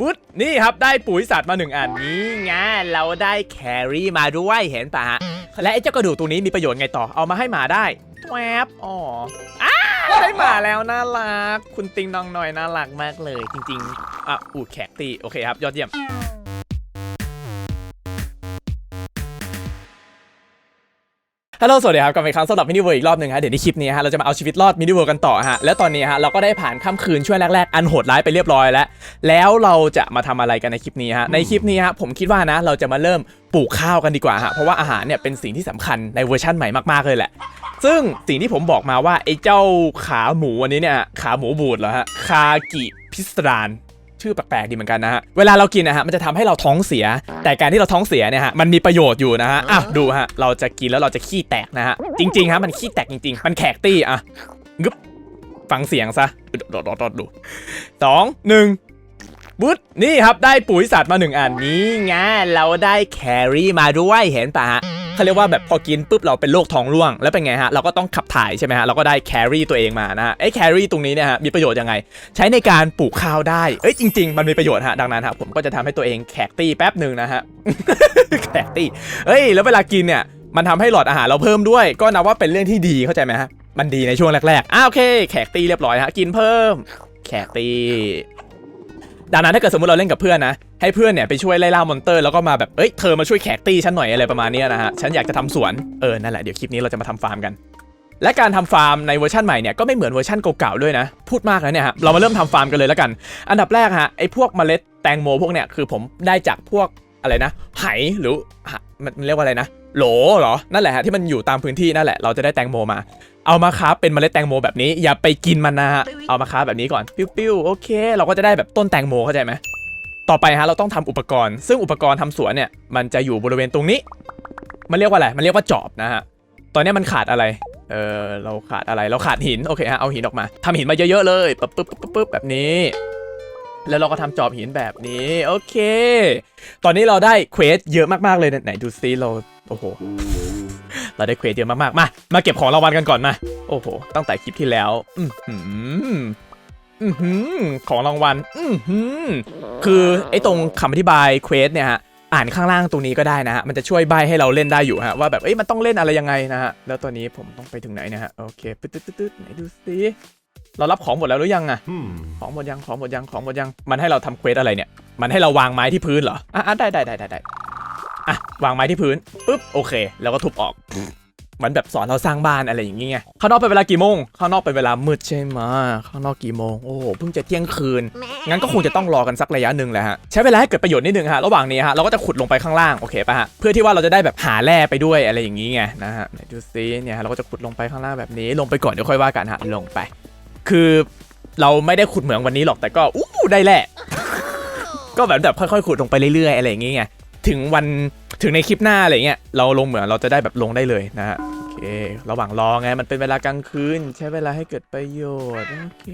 บุ๊ดนี่ครับได้ปุ๋ยสัตว์มาหนึ่งอันนี้ไงเราได้แครี่มาด้วยเห็นปะฮะและไอ้เจ้ากระดูกตัวนี้มีประโยชน์ไงต่อเอามาให้หมาได้แวบอ๋ออ้าได้หมาแล้วน่ารัก คุณติงนองหน่อยน่ารักมากเลย จริงๆอะอูดแขกตีโอเคครับ ยอดเยี่ยม ฮัลโหลสวัสดีครับกลับมาอีกครั้งสำหรับมินิเวิร์อีกรอบหนึ่งฮะเดี๋ยวในคลิปนี้ฮะเราจะมาเอาชีวิตรอดมินิเวิร์กันต่อฮะแล้วตอนนี้ฮะเราก็ได้ผ่านค่ำคืนช่วงแรกๆอันโหดร้ายไปเรียบร้อยแล้ว แล้วเราจะมาทำอะไรกันในคลิปนี้ฮะในคลิปนี้ฮะผมคิดว่านะเราจะมาเริ่มปลูกข้าวกันดีกว่าฮะเพราะว่าอาหารเนี่ยเป็นสิ่งที่สำคัญในเวอร์ชั่นใหม่มากๆเลยแหละ ซึ่งสิ่งที่ผมบอกมาว่าไอ้เจ้าขาหมูอันนี้เนี่ยขาหมูบูดเหรอฮะคากิพิสดาน ชื่อแปลกๆดีเหมือนกันนะฮะ เวลาเรากินนะฮะมันจะทำให้เราท้องเสีย แต่การที่เราท้องเสียเนี่ยฮะมันมีประโยชน์อยู่นะฮะอะดูฮะเราจะกินแล้วเราจะขี้แตกนะฮะจริงๆฮะมันขี้แตกจริง ๆ มันแขกตี้อะงึบฟังเสียงซะดดดดดูสองหนึ่งบุ๊ดนี่ครับได้ปุ๋ยสัตว์มาหนึ่งอันนี้ไงเราได้แครี่มาด้วยเห็นปะฮะ เขาเรียกว่าแบบพอกินปุ๊บเราเป็นโรคท้องร่วง แล้วเป็นไงฮะเราก็ต้องขับถ่ายใช่ไหมฮะเราก็ได้แครี่ตัวเองมานะฮะไอ้แครี่ตรงนี้เนี่ยฮะมีประโยชน์ยังไง ใช้ในการปลูกข้าวได้เอ้ยจริง ๆ มันมีประโยชน์ฮะดังนั้นฮะผมก็จะทำให้ตัวเองแขกตี้แป๊บหนึ่งนะฮะแขกตี้เอ้ย แล้วเวลากินเนี่ยมันทำให้หลอดอาหารเราเพิ่มด้วย ก็นับว่าเป็นเรื่องที่ดีเข้าใจไหมฮะมันดีในช่วงแรกๆอ่าโอเค แขกตี้เรียบร้อยฮะกินเพิ่ม แขกตี้ ดังนั้นถ้าเกิดสมมติเราเล่นกับเพื่อนนะ ให้เพื่อนเนี่ยไปช่วยไล่ล่ามอนเตอร์แล้วก็มาแบบ เอ้ย เธอมาช่วยแขกตี้ฉันหน่อยอะไรประมาณนี้นะฮะ ฉันอยากจะทำสวน เออ นั่นแหละ เดี๋ยวคลิปนี้เราจะมาทำฟาร์มกัน และการทำฟาร์มในเวอร์ชันใหม่เนี่ยก็ไม่เหมือนเวอร์ชันเก่าๆด้วยนะ พูดมากแล้วเนี่ยฮะ เรามาเริ่มทำฟาร์มกันเลยแล้วกัน อันดับแรกฮะ ไอ้พวกเมล็ดแตงโมพวกเนี่ยคือผมได้จากพวกอะไรนะ ไหหรือมันเรียกว่าอะไรนะ โหลเหรอ นั่นแหละฮะที่มันอยู่ตามพื้นที่นั่นแหละ เราจะได้แตงโมมา เอามาค้าเป็นเมล็ดแตงโมแบบนี้อย่าไปกินมันนะฮะเอามาค้าแบบนี้ก่อนปิ้วๆโอเค เราก็จะได้แบบต้นแตงโมเข้าใจไหมต่อไปฮะเราต้องทำอุปกรณ์ ซึ่งอุปกรณ์ทำสวนเนี่ยมันจะอยู่บริเวณตรงนี้ มันเรียกว่าอะไรมันเรียกว่าจอบนะฮะตอนนี้มันขาดอะไรเออเราขาดอะไรเราขาดหินโอเคฮะเอาหินออกมาทำหินมาเยอะๆเลยปึ๊บปึ๊บปึ๊บปึ๊บแบบนี้ แล้วเราก็ทำจอบหินแบบนี้โอเค ตอนนี้เราได้เควสเยอะมากๆเลยไหนดูซิเราโอ้โห เราได้เควสเยอะมากๆ มา มาเก็บของรางวัลกันก่อนมา โอ้โห ตั้งแต่คลิปที่แล้ว อือหืออือหือของรางวัล อือหือคือไอ้ตรงคำอธิบายเควสเนี่ยฮะ อ่านข้างล่างตรงนี้ก็ได้นะฮะ มันจะช่วยใบให้เราเล่นได้อยู่ฮะ ว่าแบบ เอ้ย มันต้องเล่นอะไรยังไงนะฮะ แล้วตอนนี้ผมต้องไปถึงไหนเนะฮะ โอเค ปึ๊ดตึ๊ดตึ๊ดตึ๊ดไหนดูซิเรารับของหมดแล้วหรือยังอะ Hmm. ของหมดยัง ของหมดยัง ของหมดยัง มันให้เราทำเควสอะไรเนี่ย มันให้เราวางไม้ที่พื้นเหรอ อะอะได้ได้ได้ได้ได้ อะวางไม้ที่พื้นปุ๊บโอเค แล้วก็ทุบออกมันแบบสอนเราสร้างบ้านอะไรอย่างเงี้ยข้างนอกเป็นเวลากี่โมง ข้างนอกเป็นเวลามืดใช่ไหมข้างนอกกี่โมง โอ้เพิ่งจะเที่ยงคืน งั้นก็คงจะต้องรอกันสักระยะหนึ่งแหละฮะ ใช้เวลาให้เกิดประโยชน์นิดนึงฮะ ระหว่างนี้ฮะ เราก็จะขุดลงไปข้างล่าง โอเคป่ะฮะ เพื่อที่ว่าเราจะได้แบบหาแร่ไปด้วยอะไรอย่างงี้ไงนะฮะดูซิเนี่ยฮะเราก็จะขุดลงไปข้างล่างแบบนี้ ลงไปก่อนเดี๋ยวค่อยว่ากันฮะ ลงไป คือเราไม่ได้ขุดเหมืองวันนี้หรอก แต่ก็อู้ได้แหละก็แบบแบบค่อยๆขุดลงไปเรื่อยๆอะไรอย่างงี้ไง ถึงวันถึงในคลิปหน้าอะไรเงี้ยเราลงเหมืองเราจะได้แบบลงได้เลยนะฮะโอเค ระหว่างรอไงมันเป็นเวลากลางคืน ใช้เวลาให้เกิดประโยชน์โอเค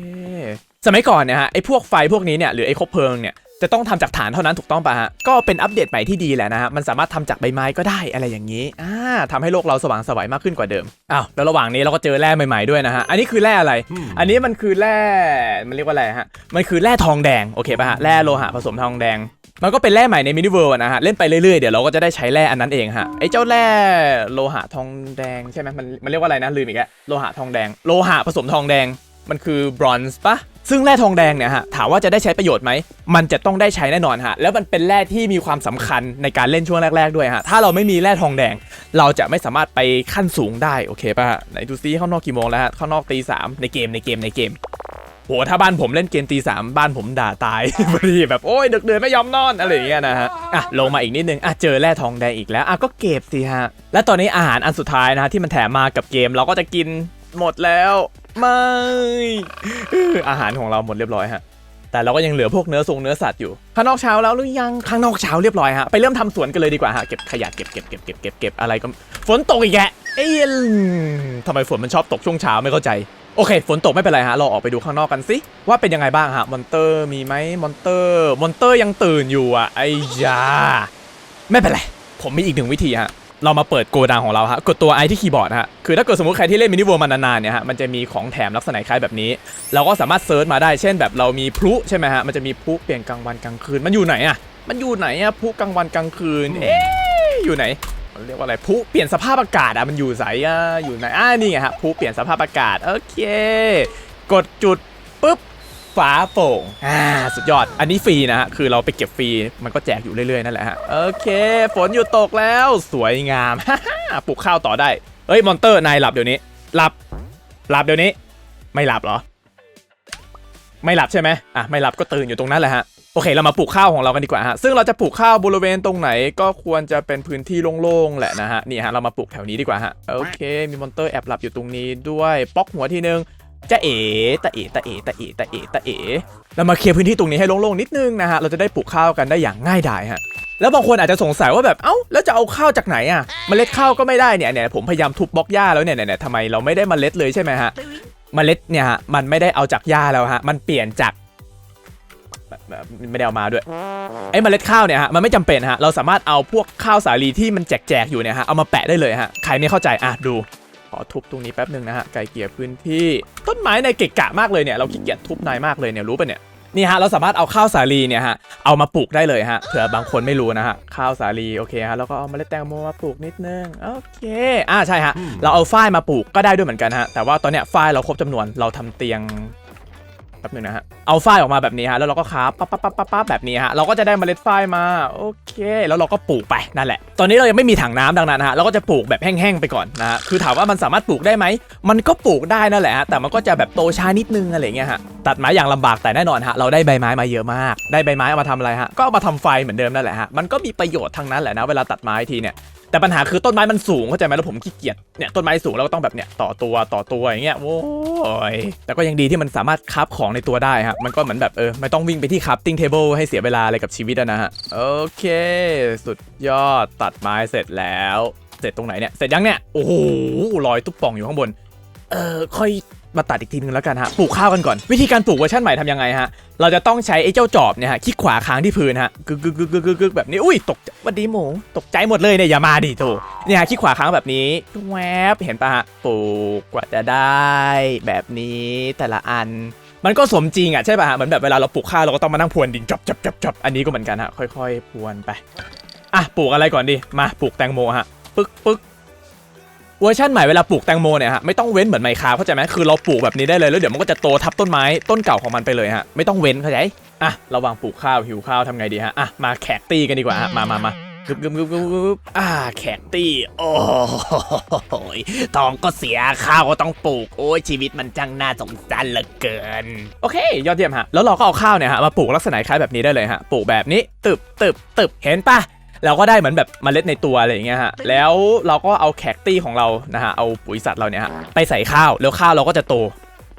สมัยก่อนเนี่ยฮะไอ้พวกไฟพวกนี้เนี่ยหรือไอ้คบเพลิงเนี่ยจะต้องทำจากฐานเท่านั้นถูกต้องป่ะฮะ ก็เป็นอัปเดตใหม่ที่ดีแหละนะฮะ มันสามารถทำจากใบไม้ก็ได้อะไรอย่างนี้ อ่าทำให้โลกเราสว่างไสวัยมากขึ้นกว่าเดิม อ้าว แล้วระหว่างนี้เราก็เจอแร่ใหม่ๆด้วยนะฮะ อันนี้คือแร่อะไร Hmm. อันนี้มันคือแร่ มันเรียกว่าอะไรฮะ มันคือแร่ทองแดง โอเคป่ะฮะ แร่โลหะผสมทองแดง มันก็เป็นแร่ใหม่ในมินิเวิร์นะฮะ เล่นไปเรื่อยๆ เดี๋ยวเราก็จะได้ใช้แร่อันนั้นเองฮะ ไอ้เจ้าแร่โลหะทองแดงใช่ไหมมันมันเรียกว่าอะไรนะ ลืมอีกแล้วโลหะทองแดง โลหะผสมทองแดง มันคือบรอนซ์ปะซึ่งแร่ทองแดงเนี่ยฮะ ถามว่าจะได้ใช้ประโยชน์ไหม มันจะต้องได้ใช้แน่นอนฮะ แล้วมันเป็นแร่ที่มีความสำคัญในการเล่นช่วงแรก ๆ ด้วยฮะ ถ้าเราไม่มีแร่ทองแดง เราจะไม่สามารถไปขั้นสูงได้ โอเคป่ะฮะไหนดูซิข้างนอกกี่โมงแล้วฮะ ข้างนอกตีสามในเกมในเกมในเกม โหถ้าบ้านผมเล่นเกมตีสามบ้านผมด่าตายพอดีแบบโอ้ยดึกเดือนไม่ยอมนอนอะไรอย่างเงี้ยนะฮะอะลงมาอีกนิดนึงอะเจอแร่ทองแดงอีกแล้วอะก็เก็บสิฮะ และตอนนี้อาหารอันสุดท้ายนะฮะที่มันแถมมากับเกมเราก็จะกินหมดแล้วไม่อาหารของเราหมดเรียบร้อยฮะแต่เราก็ยังเหลือพวกเนื้อทรงเนื้อสัตว์อยู่ ข้างนอกเช้าแล้วหรือยังข้างนอกเช้าเรียบร้อยฮะไปเริ่มทำสวนกันเลยดีกว่าฮะเก็บขยะเก็บเก็บเก็บเก็บเก็บเก็บอะไรก็ฝนตกอีกแกเอ้ยทำไมฝนมันชอบตกช่วงเช้าไม่เข้าใจ โอเค ฝนตกไม่เป็นไรฮะ เราออกไปดูข้างนอกกันสิ ว่าเป็นยังไงบ้างฮะ มอนเตอร์มีไหมมอนเตอร์ มอนเตอร์ยังตื่นอยู่อะ ไอ้ยา ไม่เป็นไร ผมมีอีกหนึ่งวิธีฮะ เรามาเปิดโกดังของเราฮะ กดตัวไอที่คีย์บอร์ดฮะ คือถ้าเกิดสมมติใครที่เล่นมินิเวิร์มานานๆเนี่ยฮะ มันจะมีของแถมลักษณะคล้ายแบบนี้ เราก็สามารถเซิร์ชมาได้ เช่นแบบเรามีพลุใช่ไหมฮะ มันจะมีพลุเปลี่ยนกลางวันกลางคืน มันอยู่ไหนอะมันอยู่ไหนอะพลุกลางวันกลางคืน เอ๊ะอยู่ไหน มันเรียกว่าอะไรพลุเปลี่ยนสภาพอากาศอะมันอยู่ใสอะอยู่ไหนอ่านี่ไงฮะพลุเปลี่ยนสภาพอากาศโอเค กดจุดปุ๊บฟ้าโป่งอ่าสุดยอด อันนี้ฟรีนะฮะ คือเราไปเก็บฟรี มันก็แจกอยู่เรื่อยๆนั่นแหละฮะ โอเค ฝนหยุดตกแล้ว สวยงาม ปลูกข้าวต่อได้ เอ้ย มอนเตอร์ นายหลับเดี๋ยวนี้ หลับ หลับเดี๋ยวนี้ ไม่หลับเหรอ ไม่หลับใช่ไหมอะ ไม่หลับก็ตื่นอยู่ตรงนั้นแหละฮะ โอเคเรามาปลูกข้าวของเรากันดีกว่าฮะซึ่งเราจะปลูกข้าวบริเวณตรงไหนก็ควรจะเป็นพื้นที่โล่งๆแหละนะฮะนี่ฮะเรามาปลูกแถวนี้ดีกว่าฮะโอเค มีมอนเตอร์แอบหลับอยู่ตรงนี้ด้วยป๊อกหัวทีนึงจะเอ๋ตะเอ๋ตะเอ๋ตะเอ๋ตะเอ๋ตะเอ๋เรามาเคลียร์พื้นที่ตรงนี้ให้โล่งๆนิดนึงนะฮะเราจะได้ปลูกข้าวกันได้อย่างง่ายดายฮะแล้วบางคนอาจจะสงสัยว่าแบบเอ้าแล้วจะเอาข้าวจากไหนอะเมล็ดข้าวก็ไม่ได้เนี่ยเนี่ยผมพยายามทุบบล็อกหญ้าแล้วเนี่ยเนี่ยทำไมเราไม่ได้เมล็ดเลยใช่ไหมฮะเมล็ดเนี่ยฮะมันไม่ได้เอาจากหญ้าแล้วฮะมันเปลี่ยนจาก ไม่ได้เอามาด้วยไอ้เมล็ดข้าวเนี่ยฮะมันไม่จำเป็นฮะเราสามารถเอาพวกข้าวสาลีที่มันแจกๆอยู่เนี่ยฮะเอามาแปะได้เลยฮะใครไม่เข้าใจอะดูขอทุบตรงนี้แป๊บหนึ่งนะฮะไก่เกลี่ยพื้นที่ต้นไม้ในเกะกะมากเลยเนี่ยเราขี้เกียจทุบนายมากเลยเนี่ยรู้ปะเนี่ยนี่ฮะเราสามารถเอาข้าวสาลีเนี่ยฮะเอามาปลูกได้เลยฮะเผื่อบางคนไม่รู้นะฮะข้าวสาลีโอเคฮะแล้วก็เอาเมล็ดแตงโมมาปลูกนิดนึงโอเคอ่าใช่ฮะเราเอาฝ้ายมาปลูกก็ได้ด้วยเหมือนกันฮะแต่ว่าตอนเนี้ยฝ้ายเราครบจำนวนเราทำเตียง แป๊บหนึงนะฮะ เอาฝ้ายออกมาแบบนี้ฮะ แล้วเราก็คาปั๊บปั๊บปั๊บปั๊บปั๊บแบบนี้ฮะ เราก็จะได้เมล็ดฝ้ายมา โอเค แล้วเราก็ปลูกไปนั่นแหละ ตอนนี้เรายังไม่มีถังน้ำดังนั้นฮะ เราก็จะปลูกแบบแห้งๆไปก่อนนะฮะ คือถามว่ามันสามารถปลูกได้ไหม มันก็ปลูกได้นั่นแหละฮะ แต่มันก็จะแบบโตช้านิดนึงอะไรเงี้ยฮะ ตัดไม้อย่างลำบากแต่แน่นอนฮะ เราได้ใบไม้มาเยอะมาก ได้ใบไม้เอามาทำอะไรฮะ ก็เอามาทำไฟเหมือนเดิมนั่นแหละฮะ มันก็มีประโยชน์ทั้งนั้นแหละนะ เวลาตัดไม้ทีเนี่ย แต่ปัญหาคือต้นไม้มันสูงเข้าใจไหมแล้วผมขี้เกียจเนี่ยต้นไม้สูงเราก็ต้องแบบเนี่ยต่อตัวต่อตัวอย่างเงี้ยโว้ยแต่ก็ยังดีที่มันสามารถคราฟของในตัวได้ฮะมันก็เหมือนแบบเออไม่ต้องวิ่งไปที่คราฟติ้งเทเบิลให้เสียเวลาอะไรกับชีวิตนะฮะโอเค สุดยอดตัดไม้เสร็จแล้ว เสร็จตรงไหนเนี่ยเสร็จยังเนี่ยโอ้โหรอยตุ๊บป่องอยู่ข้างบนเออค่อย มาตัดอีกทีนึงแล้วกันฮะปลูกข้าวกันก่อน วิธีการปลูกเวอร์ชันใหม่ทำยังไงฮะเราจะต้องใช้ไอ้เจ้าจอบเนี่ยฮะคลิกขวาค้างที่พื้นฮะกึกกึกกึกกึกกึกกึกแบบนี้อุ้ยตกวันดีหมูตกใจหมดเลยเนี่ยอย่ามาดิโถเนี่ยคลิกขวาค้างแบบนี้แวบเห็นปะฮะปลูกกว่าจะได้ แบบนี้แต่ละอันมันก็สมจริงอะใช่ป่ะฮะเหมือนแบบเวลาเราปลูกข้าวเราก็ต้องมานั่งพรวนดินจับจับจับจับอันนี้ก็เหมือนกันฮะค่อยๆพรวนไปอะปลูกอะไรก่อนดีมาปลูกแตงโมฮะปึ๊กปึ๊ก เวอร์ชันใหม่เวลาปลูกแตงโมเนี่ยฮะไม่ต้องเว้นเหมือนไมค์คาเข้าใจไหมคือเราปลูกแบบนี้ได้เลยแล้วเดี๋ยวมันก็จะโตทับต้นไม้ต้นเก่าของมันไปเลยฮะไม่ต้องเว้นเข้าใจอะระหว่างปลูกข้าวหิวข้าวทำไงดีฮะอะมาแขกตีกันดีกว่าฮะมามามากึบกึบกึบกึบกึบอ่าแขกตีโอ้โหยทองก็เสียข้าวก็ต้องปลูก โอ้ยชีวิตมันจังน่าสงสารเหลือเกิน โอเค ยอดเยี่ยมฮะ แล้วเราก็เอาข้าวเนี่ยฮะ มาปลูกลักษณะคล้ายแบบนี้ได้เลยฮะ ปลูกแบบนี้ ตึบตึบตึบเห็นปะ เราก็ได้เหมือนแบบเมล็ดในตัวอะไรอย่างเงี้ยฮะแล้วเราก็เอาแขกตี้ของเรานะฮะเอาปุ๋ยสัตว์เราเนี่ยฮะไปใส่ข้าวแล้วข้าวเราก็จะโต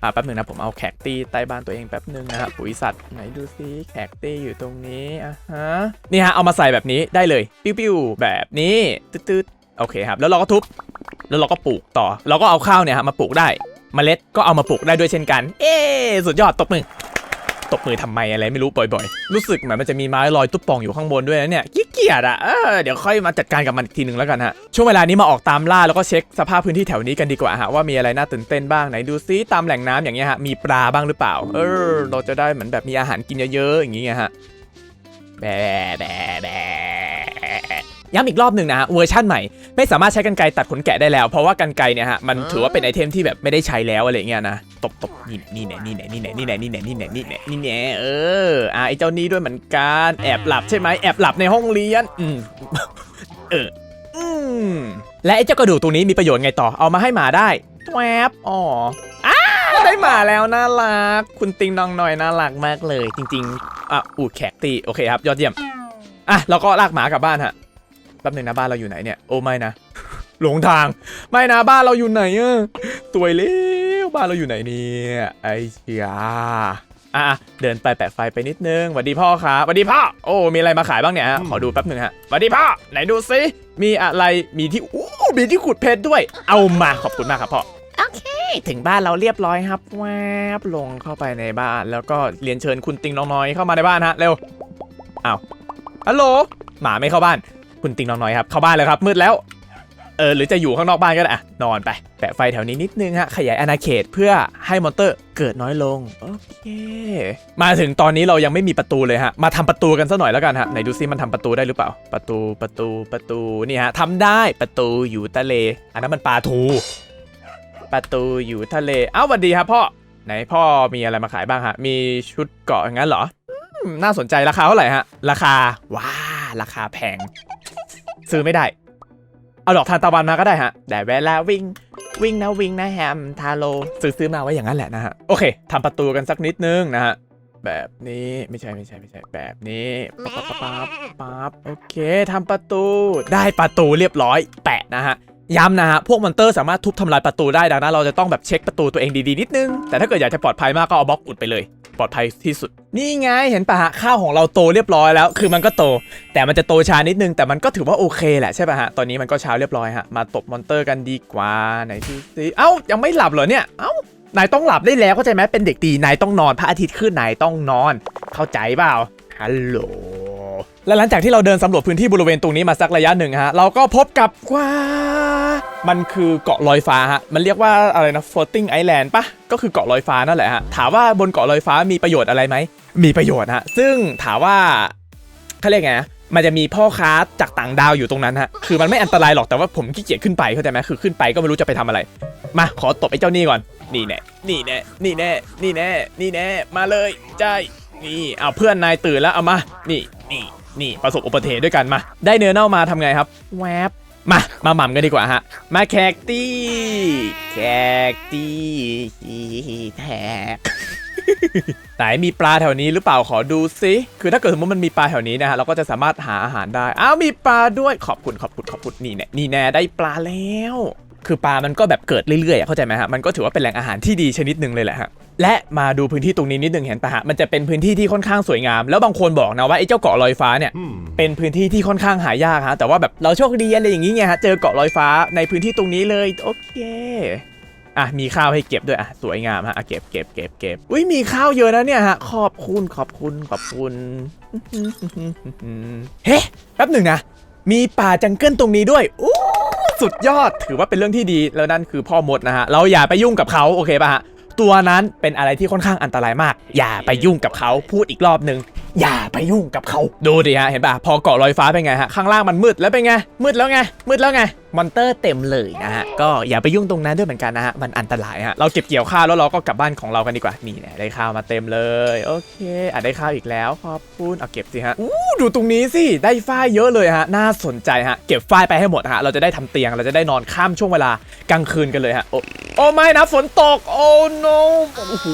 อ่าแป๊บหนึ่งนะผมเอาแขกตี้ใต้บ้านตัวเองแป๊บหนึ่งนะฮะปุ๋ยสัตว์ไหนดูซิแขกตี้อยู่ตรงนี้อะฮะนี่ฮะเอามาใส่แบบนี้ได้เลยปิ้วๆแบบนี้ตืดๆโอเคครับแล้วเราก็ทุบแล้วเราก็ปลูกต่อ เราก็เอาข้าวเนี่ยฮะมาปลูกได้เมล็ดก็เอามาปลูกได้ด้วยเช่นกัน เอ๊สุดยอดตบมือ ตบมือทำไมอะไรไม่รู้บ่อยๆ รู้สึกเหมือนมันจะมีไม้ลอยตุ๊บป่องอยู่ข้างบนด้วยนะเนี่ยขี้เกียจอะเออเดี๋ยวค่อยมาจัดการกับมันอีกทีหนึ่งแล้วกันฮะช่วงเวลานี้มาออกตามล่าแล้วก็เช็คสภาพพื้นที่แถวนี้กันดีกว่าฮะว่ามีอะไรน่าตื่นเต้นบ้างไหนดูซิตามแหล่งน้ำอย่างเงี้ยฮะมีปลาบ้างหรือเปล่า เออ เราจะได้เหมือนแบบมีอาหารกินเยอะๆอย่างเงี้ยฮะแบแบแบะ ย้ำอีกรอบหนึ่งนะฮะเวอร์ชั่นใหม่ไม่สามารถใช้กันไกตัดขนแกะได้แล้ว เพราะว่ากันไกเนี่ยฮะมันถือว่าเป็นไอเทมที่แบบไม่ได้ใช้แล้วอะไรเงี้ยนะตบตบนี่นี่แน่นี่แน่นี่แน่นี่แน่นี่แน่นี่แน่นี่แน่นี่แน่เอออะไอเจ้านี้ด้วยเหมือนกันแอบหลับใช่ไหมแอบหลับในห้องเรียนอืมเอออืมและไอเจ้ากระดูกตัวนี้มีประโยชน์ไงต่อเอามาให้หมาได้แวบอ๋ออ้าได้หมาแล้วน่ารักคุณติงน้องหน่อยน่ารักมากเลย จริง ๆอะอูดแขกตีโอเคครับยอดเยี่ยมอะเราก็ลากหมากลับบ้านฮะ แป๊บหนึงนะบ้านเราอยู่ไหนเนี่ย โอ้ไม่นะ หลงทาง ไม่นะบ้านเราอยู่ไหนอะสวยแล้วบ้านเราอยู่ไหนเนี่ยไอ้เชียอะเดินไปแปะไฟไปนิดนึงสวัสดีพ่อครับสวัสดีพ่อ โอ้มีอะไรมาขายบ้างเนี่ยฮะขอดูแป๊บหนึ่งฮะสวัสดีพ่อ ไหนดูซิมีอะไรมีที่อู้มีที่ขุดเพชรด้วย เอามาขอบคุณมากครับพ่อโอเค ถึงบ้านเราเรียบร้อยครับแวบลงเข้าไปในบ้าน แล้วก็เรียนเชิญคุณติงน้องน้อยเข้ามาในบ้านฮะเร็วอ้าวฮัลโหลหมาไม่เข้าบ้าน คุณติงน้องน้อยครับเข้าบ้านเลยครับมืดแล้วเออหรือจะอยู่ข้างนอกบ้านก็ได้อะนอนไปแปะไฟแถวนี้นิดนึงฮะขยายอาณาเขตเพื่อให้มอนเตอร์เกิดน้อยลงโอเค มาถึงตอนนี้เรายังไม่มีประตูเลยฮะมาทำประตูกันซะหน่อยแล้วกันฮะไหนดูซิมันทำประตูได้หรือเปล่า ประตูประตูประตูนี่ฮะทำได้ประตูอยู่ทะเล อันนั้นมันปลาทู ประตูอยู่ทะเลเอ้าสวัสดีครับพ่อไหนพ่อมีอะไรมาขายบ้างฮะมีชุดเกาะอย่างนั้นเหรอน่าสนใจราคาเท่าไหร่ฮะราคาว้าราคาแพง ซื้อไม่ได้ เอาดอกทานตะวันมาก็ได้ฮะ แต่เวลาวิ่ง วิ่งนะวิ่งนะแฮมทาโลซื้อซื้อมาไว้อย่างนั้นแหละนะฮะ โอเคทำประตูกันสักนิดนึงนะฮะ แบบนี้ไม่ใช่ไม่ใช่ไม่ใช่แบบนี้ปั๊บปั๊บปั๊บโอเคทำประตูได้ประตูเรียบร้อย แปะนะฮะย้ำนะฮะ พวกมอนเตอร์สามารถทุบทำลายประตูได้ดังนั้นเราจะต้องแบบเช็คประตูตัวเองดีๆนิดนึง แต่ถ้าเกิดอยากจะปลอดภัยมากก็เอาบล็อกอุดไปเลย ปลอดภัยที่สุด นี่ไงเห็นปะฮะข้าวของเราโตเรียบร้อยแล้ว คือมันก็โต แต่มันจะโตช้านิดนึง แต่มันก็ถือว่าโอเคแหละใช่ปะฮะ ตอนนี้มันก็เช้าเรียบร้อยฮะ มาตบมอนเตอร์กันดีกว่าไหนดูสิเอ้ายังไม่หลับเหรอเนี่ย เอ้านายต้องหลับได้แล้วเข้าใจไหมเป็นเด็กดีนายต้องนอนพระอาทิตย์ขึ้นนายต้องนอน เข้าใจเปล่าฮัลโหลและหลังจากที่เราเดินสำรวจพื้นที่บริเวณตรงนี้มาสักระยะหนึ่งฮะเราก็พบกับว้า มันคือเกาะลอยฟ้าฮะ มันเรียกว่าอะไรนะ floating island ปะก็คือเกาะลอยฟ้านั่นแหละฮะ ถามว่าบนเกาะลอยฟ้ามีประโยชน์อะไรไหม มีประโยชน์ฮะ ซึ่งถามว่าเขาเรียกไงมันจะมีพ่อค้าจากต่างดาวอยู่ตรงนั้นฮะ คือมันไม่อันตรายหรอก แต่ว่าผมขี้เกียจขึ้นไปเข้าใจไหมคือขึ้นไปก็ไม่รู้จะไปทำอะไร มา ขอตบไอ้เจ้านี่ก่อน นี่แน่ นี่แน่ นี่แน่ นี่แน่ นี่แน่ มาเลยใจนี่ เอาเพื่อนนายตื่นแล้ว เอามา นี่ นี่ นี่ ประสบอุบัติเหตุด้วยกันมา ได้เนื้อเน่ามาทำไงครับ แวบ มา มาหม่ำกันดีกว่าฮะ มาแขกตี้แขกตี้แทกไหนมีปลาแถวนี้หรือเปล่าขอดูซิคือถ้าเกิดสมมติมันมีปลาแถวนี้นะฮะเราก็จะสามารถหาอาหารได้ อ้าวมีปลาด้วยขอบคุณขอบคุณขอบคุณนี่แน่นี่แน่ได้ปลาแล้ว คือปลามันก็แบบเกิดเรื่อยๆอะเข้าใจไหมฮะมันก็ถือว่าเป็นแหล่งอาหารที่ดีชนิดหนึ่งเลยแหละฮะและมาดูพื้นที่ตรงนี้นิดหนึ่งเห็นปะฮะมันจะเป็นพื้นที่ที่ค่อนข้างสวยงาม แล้วบางคนบอกนะว่าไอ้เจ้าเกาะลอยฟ้าเนี่ยเป็นพื้นที่ที่ค่อนข้างหายากฮะแต่ว่าแบบเราโชคดีอะไรอย่างงี้ไงฮะเจอเกาะลอยฟ้าในพื้นที่ตรงนี้เลยโอเคอะมีข้าวให้เก็บด้วยอะสวยงามฮะอะเก็บเก็บเก็บเก็บอุ้ยมีข้าวเยอะนะเนี่ยฮะขอบคุณขอบคุณขอบคุณเฮ้แป๊บหนึ่งนะมีป่าจังเกิลตรงนี้ด้วยอู้ สุดยอดถือว่าเป็นเรื่องที่ดีแล้วนั่นคือพ่อมดนะฮะเราอย่าไปยุ่งกับเขาโอเคป่ะฮะตัวนั้นเป็นอะไรที่ค่อนข้างอันตรายมาก อย่าไปยุ่งกับเขาพูดอีกรอบหนึ่ง อย่าไปยุ่งกับเขา ดูดิฮะ เห็นป่ะ พอเกาะลอยฟ้าเป็นไงฮะ ข้างล่างมันมืดแล้วเป็นไง มืดแล้วไง มืดแล้วไง มอนเตอร์เต็มเลยนะฮะ ก็อย่าไปยุ่งตรงนั้นด้วยเหมือนกันนะฮะ มันอันตรายฮะ เราเก็บเกี่ยวข้าวแล้วเราก็กลับบ้านของเรากันดีกว่า นี่แหละได้ข้าวมาเต็มเลย โอเคอะได้ข้าวอีกแล้วขอบคุณเอาเก็บสิฮะ อู้ดูตรงนี้สิ ได้ฝ้ายเยอะเลยฮะ น่าสนใจฮะ เก็บฝ้ายไปให้หมดฮะ เราจะได้ทำเตียง เราจะได้นอนข้ามช่วงเวลากลางคืนกันเลยฮะ โอ้โอ้ไม่นะ ฝนตก โอ้ no โอ้โห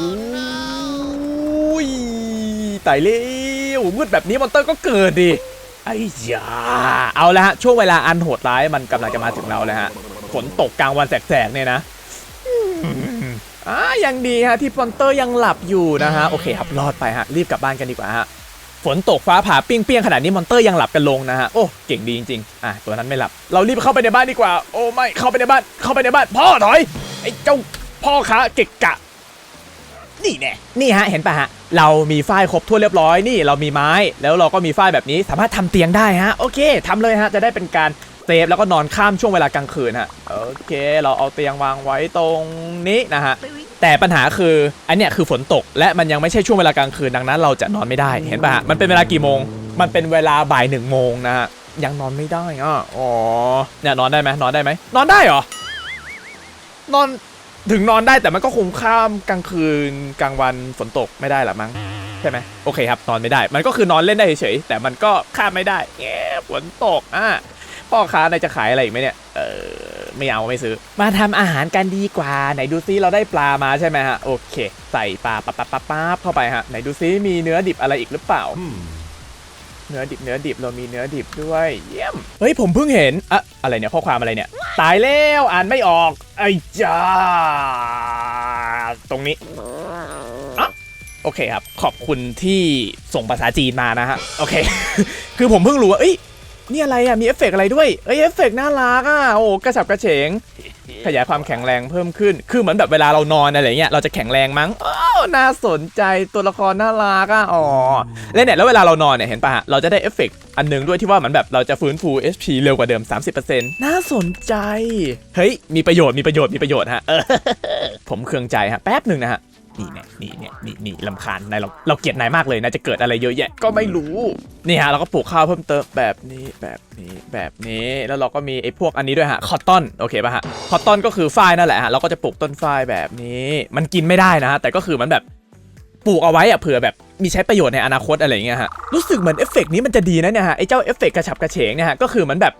ตายแล้ วมืดแบบนี้มอนเตอร์ก็เกิดดิไอ้ยาเอาละฮะช่วงเวลาอันโหดร้ายมันกำลังจะมาถึงเราแล้วฮะฝนตกกลางวันแสกๆเนี่ยนะอ่ายังดีฮะที่มอนเตอร์ยังหลับอยู่นะฮะโอเคครับรอดไปฮะรีบกลับบ้านกันดีกว่าฮะฝนตกฟ้าผ่าปิ้งเปี้ยงขนาดนี้มอนเตอร์ยังหลับกันลงนะฮะโอ้เก่งดีจริงๆอะตัวนั้นไม่หลับ เรารีบเข้าไปในบ้านดีกว่า โอ้ไม่เข้าไปในบ้านเข้าไปในบ้าน พ่อถอยไอ้เจ้าพ่อค้าเกะกะ นี่แน่นี่ฮะเห็นปะฮะเรามีฝ้ายครบทั่วเรียบร้อยนี่เรามีไม้ แล้วเราก็มีฝ้ายแบบนี้สามารถทำเตียงได้ฮะโอเคทำเลยฮะจะได้เป็นการเซฟแล้วก็นอนข้ามช่วงเวลากลางคืนฮะโอเค เราเอาเตียงวางไว้ตรงนี้นะฮะแต่ปัญหาคืออันเนี้ยคือฝนตก และมันยังไม่ใช่ช่วงเวลากลางคืนดังนั้น เราจะนอนไม่ได้เห็นปะฮะมันเป็นเวลากี่โมง มันเป็นเวลาบ่ายหนึ่งโมงนะฮะยังนอนไม่ได้อะอ๋อเนี่ยนอนได้ไหมนอนได้ไหมนอนได้เหรอนอน ถึงนอนได้แต่มันก็คงข้ามกลางคืนกลางวันฝนตกไม่ได้หรอมั้งใช่ไหมโอเคครับนอนไม่ได้ มันก็คือนอนเล่นได้เฉยๆแต่มันก็ข้ามไม่ได้แง่ฝนตกอะพ่อค้านายจะขายอะไรอีกไหมเนี่ยเออไม่เอาไม่ซื้อ มาทำอาหารกันดีกว่า ไหนดูซิเราได้ปลามาใช่ไหมฮะโอเค ใส่ปลาปั๊บปั๊บปั๊บปั๊บเข้าไปฮะไหนดูซิมีเนื้อดิบอะไรอีกหรือเปล่า เนื้อดิบเนื้อดิบเรามีเนื้อดิบด้วยเยี่ยมเฮ้ยผมเพิ่งเห็นอะอะไรเนี่ยข้อความอะไรเนี่ย ตายแล้วอ่านไม่ออกไอ้จ้าตรงนี้อะโอเคครับ ขอบคุณที่ส่งภาษาจีนมานะฮะ โอเค คือผมเพิ่งรู้ว่าเอ้ย นี่อะไรอะมีเอฟเฟกต์อะไรด้วยเอ้ยเอฟเฟกต์น่ารักอะโอ้กระฉับกระเฉง ขยายความแข็งแรงเพิ่มขึ้น คือเหมือนแบบเวลาเรานอนอะไรเงี้ยเราจะแข็งแรงมั้งอ้าวน่าสนใจตัวละครน่ารักอะอ๋อแล้วเนี่ยแล้วเวลาเรานอนเนี่ยเห็นปะฮะเราจะได้เอฟเฟกต์อันหนึงด้วยที่ว่าเหมือนแบบเราจะฟื้นฟู HP เร็วกว่าเดิม 30%น่าสนใจ เฮ้ยมีประโยชน์มีประโยชน์มีประโยชน์ฮะผมเครืองใจฮะแป๊บหนึ่งนะฮะ นี่เนี่ยนี่เนี่ยนี่นี่ลำคาญนายเราเราเกลียดนายมากเลยนะจะเกิดอะไรเยอะแยะก็ไม่รู้นี่ฮะเราก็ปลูกข้าวเพิ่มเติมแบบนี้แบบนี้แบบนี้แล้วเราก็มีไอ้พวกอันนี้ด้วยฮะคอตตอนโอเคป่ะฮะคอตตอนก็คือฝ้ายนั่นแหละฮะเราก็จะปลูกต้นฝ้ายแบบนี้ มันกินไม่ได้นะฮะแต่ก็คือมันแบบปลูกเอาไว้อะเผื่อแบบมีใช้ประโยชน์ในอนาคตอะไรเงี้ยฮะรู้สึกเหมือนเอฟเฟกต์นี้มันจะดีนะเนี่ยฮะไอ้เจ้าเอฟเฟกต์กระฉับกระเฉงเนี่ยฮะก็คือเหมือนแบบ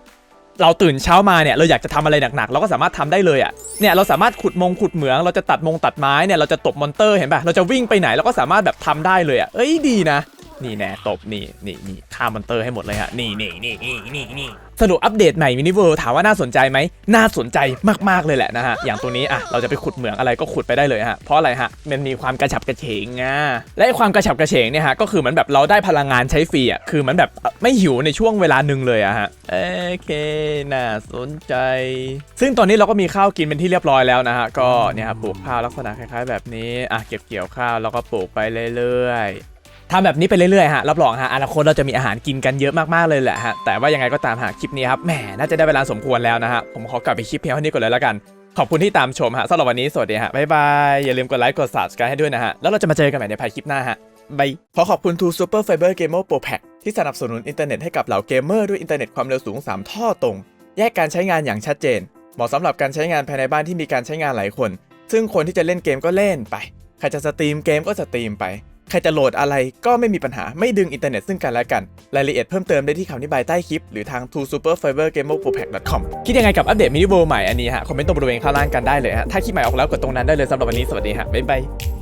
เราตื่นเช้ามาเนี่ยเราอยากจะทำอะไรหนักๆเราก็สามารถทำได้เลยอะเนี่ยเราสามารถขุดมงขุดเหมืองเราจะตัดมงตัดไม้เนี่ยเราจะตบมอนเตอร์เห็นป่ะเราจะวิ่งไปไหนเราก็สามารถแบบทำได้เลยอะเอ้ยดีนะ นี่แน่ตบนี่นี่นี่ฆ่ามอนเตอร์ให้หมดเลยฮะนี่นี่นี่นี่นี่นี่สรุปอัปเดตใหม่มินิเวิร์ถามว่าน่าสนใจไหมน่าสนใจมากๆเลยแหละนะฮะอย่างตัวนี้อะเราจะไปขุดเหมืองอะไรก็ขุดไปได้เลยฮะเพราะอะไรฮะมันมีความกระฉับกระเฉงอะและไอความกระฉับกระเฉงเนี่ยฮะก็คือเหมือนแบบเราได้พลังงานใช้ฟรีอะคือเหมันแบบไม่หิวในช่วงเวลาหนึ่งเลยอะฮะโอเคน่าสนใจ ซึ่งตอนนี้เราก็มีข้าวกินเป็นที่เรียบร้อยแล้วนะฮะก็เนี่ยครับปลูกข้าวลักษณะคล้ายๆ แบบนี้อะเก็บเกี่ยวข้าวแล้วก็ปลูกไปเรื่อย ทำแบบนี้ไปเรื่อยๆฮะรับรองฮะอนาคตเราจะมีอาหารกินกันเยอะมากๆเลยแหละฮะแต่ว่ายังไงก็ตามหาคลิปนี้ครับแหมน่าจะได้เวลาสมควรแล้วนะฮะผมขอกลับไปคลิปเพียงเท่านี้ก่อนเลยแล้วกันขอบคุณที่ตามชมฮะสำหรับวันนี้สวัสดีฮะบ๊ายบายอย่าลืมกดไลค์กด subscribe ให้ด้วยนะฮะแล้วเราจะมาเจอกันใหม่ในภายคลิปหน้าฮะบายขอขอบคุณ True Super Fiber Gamer Pro Pack ที่สนับสนุนอินเทอร์เน็ตให้กับเหล่าเกมเมอร์ด้วยอินเทอร์เน็ตความเร็วสูง 3 ท่อตรง แยกการใช้งานอย่างชัดเจน เหมาะสำหรับการใช้งานภายในบ้านที่มีการใช้งานหลายคน ซึ่งคนที่จะเล่นเกมก็เล่นไป ใครจะสตรีมเกมก็สตรีมไป ใครจะโหลดอะไรก็ไม่มีปัญหาไม่ดึงอินเทอร์เน็ตซึ่งกันและกัน รายละเอียดเพิ่มเติมได้ที่คำอธิบายใต้คลิป หรือทาง to Super Fiber Gamer Pro Pack com คิดยังไงกับอัปเดตมินิโวใหม่อันนี้ฮะคอมเมนต์ตรงบริเวณข้างล่างกันได้เลยฮะถ้าคลิปใหม่ออกแล้วกดตรงนั้นได้เลยสำหรับวันนี้สวัสดีฮะบ๊ายบาย